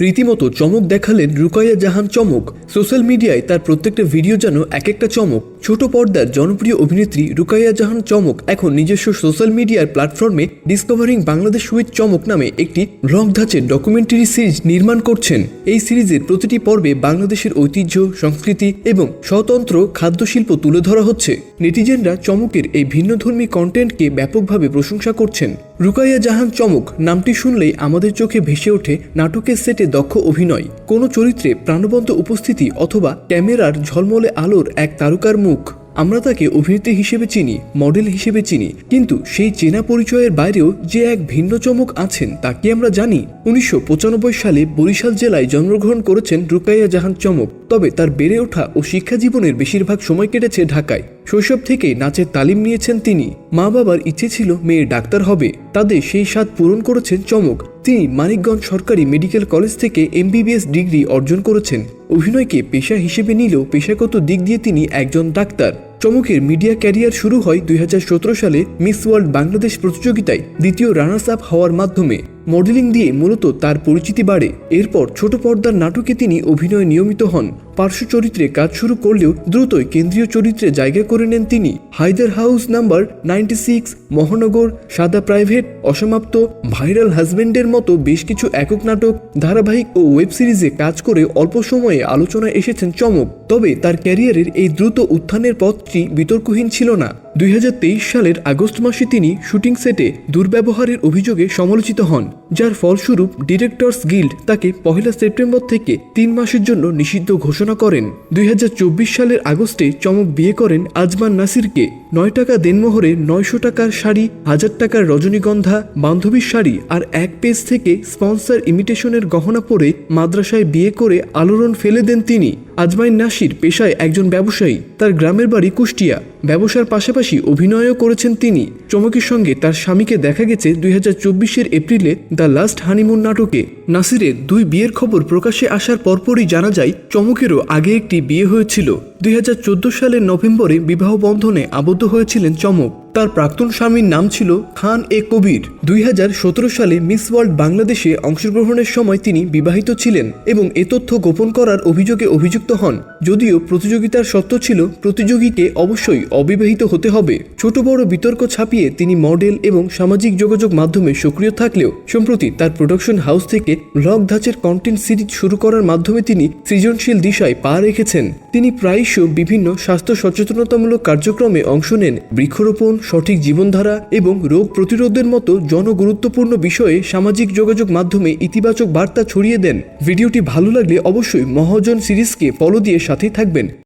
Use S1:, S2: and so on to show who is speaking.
S1: রীতিমতো চমক দেখালেন রুকাইয়া জাহান চমক। সোশ্যাল মিডিয়ায় তার প্রত্যেকটা ভিডিও যেন এক একটা চমক। ছোট পর্দার জনপ্রিয় অভিনেত্রী রুকাইয়া জাহান চমক এখন নিজস্ব সোশ্যাল মিডিয়ার প্ল্যাটফর্মে ডিসকভারিং বাংলাদেশ উইথ চমক নামে একটি ব্লগ ধাঁচের ডকুমেন্টারি সিরিজ নির্মাণ করছেন। এই সিরিজের প্রতিটি পর্বে বাংলাদেশের ঐতিহ্য, সংস্কৃতি এবং স্বতন্ত্র খাদ্যশিল্প তুলে ধরা হচ্ছে। নেটিজেনরা চমকের এই ভিন্নধর্মী কন্টেন্টকে ব্যাপকভাবে প্রশংসা করছেন। রুকাইয়া জাহান চমক নামটি শুনলেই আমাদের চোখে ভেসে ওঠে নাটকের সেটে দক্ষ অভিনয়। কোনো চরিত্রে প্রাণবন্ত উপস্থিতি অথবা ক্যামেরার ঝলমলে আলোর এক তারকার মুখ। আমরা তাকে অভিনেত্রী হিসেবে চিনি, মডেল হিসেবে চিনি, কিন্তু সেই চেনা পরিচয়ের বাইরেও যে এক ভিন্ন চমক আছেন তা কি আমরা জানি? উনিশশো পঁচানব্বই সালে বরিশাল জেলায় জন্মগ্রহণ করেছেন রুকাইয়া জাহান চমক। তবে তার বেড়ে ওঠা ও শিক্ষা জীবনের বেশিরভাগ সময় কেটেছে ঢাকায়। শৈশব থেকেই নাচের তালিম নিয়েছেন তিনি। মা বাবার ইচ্ছে ছিল মেয়ে ডাক্তার হবে। তাদের সেই স্বাদ পূরণ করেছেন চমক। তিনি মানিকগঞ্জ সরকারি মেডিকেল কলেজ থেকে এমবিবিএস ডিগ্রি অর্জন করেছেন। অভিনয়কে পেশা হিসেবে নিলেও পেশাগত দিক দিয়ে তিনি একজন ডাক্তার। চমকের মিডিয়া ক্যারিয়ার শুরু হয় দুই হাজার সতেরো সালে মিস ওয়ার্ল্ড বাংলাদেশ প্রতিযোগিতায় দ্বিতীয় রানার্স আপ হওয়ার মাধ্যমে। মডেলিং দিয়ে মূলত তার পরিচিতি বাড়ে। এরপর ছোট পর্দার নাটকে তিনি অভিনয়ে নিয়মিত হন। পার্শ্ব চরিত্রে কাজ শুরু করলেও দ্রুতই কেন্দ্রীয় চরিত্রে জায়গা করে নেন তিনি। Haider house number ninety six, Mahanagar, সাদা প্রাইভেট, অসমাপ্ত, ভাইরাল হাজবেন্ডের মতো বেশ কিছু একক নাটক, ধারাবাহিক ও ওয়েব সিরিজে কাজ করে অল্প সময়ে আলোচনায় এসেছেন চমক। তবে তার ক্যারিয়ারের এই দ্রুত উত্থানের পথটি বিতর্কহীন ছিল না। দুই হাজার তেইশ সালের আগস্ট মাসে তিনি শুটিং সেটে দুর্ব্যবহারের অভিযোগে সমালোচিত হন, যার ফলস্বরূপ ডিরেক্টরস গিল্ড তাকে পহেলা সেপ্টেম্বর থেকে তিন মাসের জন্য নিষিদ্ধ ঘোষণা করেন। দুই হাজার চব্বিশ সালের আগস্টে চমক বিয়ে করেন আজমান নাসিরকে। নয় টাকা দেনমোহরে নয়শো টাকার শাড়ি, হাজার টাকার রজনীগন্ধা, বান্ধবীর শাড়ি আর এক পেজ থেকে স্পন্সর ইমিটেশনের গহনা পরে মাদ্রাসায় বিয়ে করে আলোড়ন ফেলে দেন তিনি। আজমাইন নাসির পেশায় একজন ব্যবসায়ী। তার গ্রামের বাড়ি কুষ্টিয়া। ব্যবসার পাশাপাশি অভিনয়ও করেছেন তিনি। চমকের সঙ্গে তার স্বামীকে দেখা গেছে দুই হাজার চব্বিশের এপ্রিলে দ্য লাস্ট হানিমুন নাটকে। নাসিরের দুই বিয়ের খবর প্রকাশ্যে আসার পরপরই জানা যায়, চমকেরও আগে একটি বিয়ে হয়েছিল। দুই হাজার চোদ্দ সালের নভেম্বরে বিবাহ বন্ধনে আবদ্ধ হয়েছিলেন চমক। তার প্রাক্তন স্বামীর নাম ছিল খান এ কবির। দুই হাজার সতেরো সালে মিস ওয়ার্ল্ড বাংলাদেশে অংশগ্রহণের সময় তিনি বিবাহিত ছিলেন এবং এ তথ্য গোপন করার অভিযোগে অভিযুক্ত হন। যদিও প্রতিযোগিতার সত্য ছিল প্রতিযোগীকে অবশ্যই অবিবাহিত হতে হবে। ছোট বড় বিতর্ক ছাপিয়ে তিনি মডেল এবং সামাজিক যোগাযোগ মাধ্যমে সক্রিয় থাকলেও, সম্প্রতি তার প্রোডাকশন হাউস থেকে ব্লগ ধাঁচের কন্টেন্ট সিরিজ শুরু করার মাধ্যমে তিনি সৃজনশীল দিশায় পা রেখেছেন। তিনি প্রায়শ বিভিন্ন স্বাস্থ্য সচেতনতামূলক কার্যক্রমে অংশ নেন। বৃক্ষরোপণ, সঠিক জীবনধারা এবং রোগ প্রতিরোধের মতো জনগুরুত্বপূর্ণ বিষয়ে সামাজিক যোগাযোগ মাধ্যমে ইতিবাচক বার্তা ছড়িয়ে দেন। ভিডিওটি ভালো লাগলে অবশ্যই মহাজন সিরিজকে ফলো দিয়ে সাথেই থাকবেন।